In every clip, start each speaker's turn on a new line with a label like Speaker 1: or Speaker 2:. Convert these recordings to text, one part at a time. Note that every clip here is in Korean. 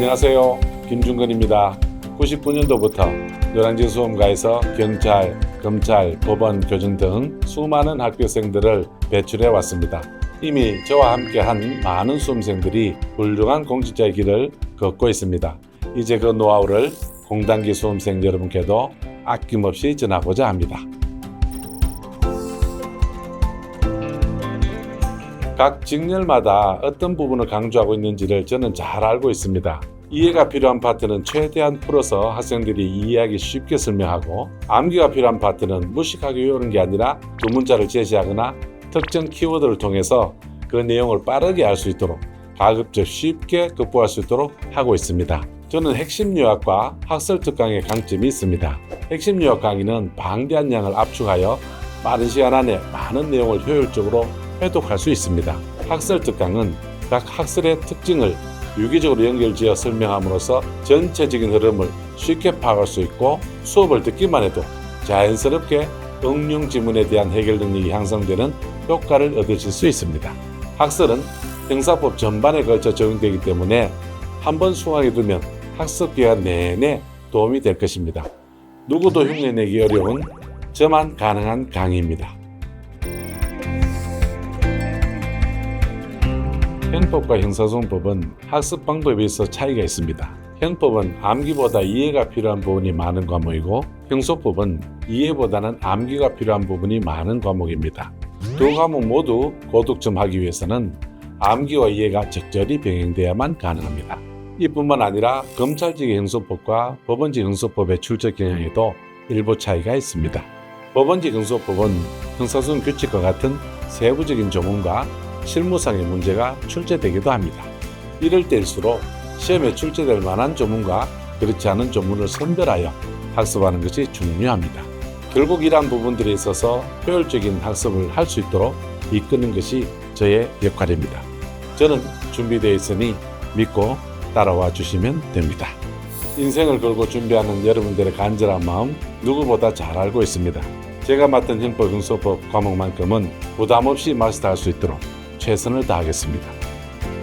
Speaker 1: 안녕하세요. 김중근입니다. 99년도부터 노량진 수험가에서 경찰, 검찰, 법원, 교정 등 수많은 학교생들을 배출해 왔습니다. 이미 저와 함께한 많은 수험생들이 훌륭한 공직자의 길을 걷고 있습니다. 이제 그 노하우를 공단기 수험생 여러분께도 아낌없이 전하고자 합니다. 각 직렬마다 어떤 부분을 강조하고 있는지를 저는 잘 알고 있습니다. 이해가 필요한 파트는 최대한 풀어서 학생들이 이해하기 쉽게 설명하고 암기가 필요한 파트는 무식하게 외우는 게 아니라 두 문자를 제시하거나 특정 키워드를 통해서 그 내용을 빠르게 알 수 있도록 가급적 쉽게 극복할 수 있도록 하고 있습니다. 저는 핵심 요약과 학설 특강의 강점이 있습니다. 핵심 요약 강의는 방대한 양을 압축하여 빠른 시간 안에 많은 내용을 효율적으로 회독할 수 있습니다. 학설 특강은 각 학설의 특징을 유기적으로 연결지어 설명함으로써 전체적인 흐름을 쉽게 파악할 수 있고 수업을 듣기만 해도 자연스럽게 응용 지문에 대한 해결 능력이 향상되는 효과를 얻으실 수 있습니다. 학설은 형사법 전반에 걸쳐 적용되기 때문에 한 번 수강해 두면 학습 기간 내내 도움이 될 것입니다. 누구도 흉내내기 어려운 저만 가능한 강의입니다. 형법과 형사소송법은 학습 방법에 있어 차이가 있습니다. 형법은 암기보다 이해가 필요한 부분이 많은 과목이고 형소법은 이해보다는 암기가 필요한 부분이 많은 과목입니다. 두 과목 모두 고득점하기 위해서는 암기와 이해가 적절히 병행돼야만 가능합니다. 이뿐만 아니라 검찰직 형소법과 법원직 형소법의 출제 경향에도 일부 차이가 있습니다. 법원직 형소법은 형사소송 규칙과 같은 세부적인 조문과 실무상의 문제가 출제되기도 합니다. 이럴 때일수록 시험에 출제될 만한 조문과 그렇지 않은 조문을 선별하여 학습하는 것이 중요합니다. 결국 이러한 부분들에 있어서 효율적인 학습을 할 수 있도록 이끄는 것이 저의 역할입니다. 저는 준비되어 있으니 믿고 따라와 주시면 됩니다. 인생을 걸고 준비하는 여러분들의 간절한 마음 누구보다 잘 알고 있습니다. 제가 맡은 형법, 형소법 과목만큼은 부담 없이 마스터할 수 있도록 최선을 다하겠습니다.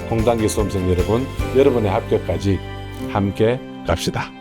Speaker 1: 공단기 수험생 여러분, 여러분의 합격까지 함께 갑시다.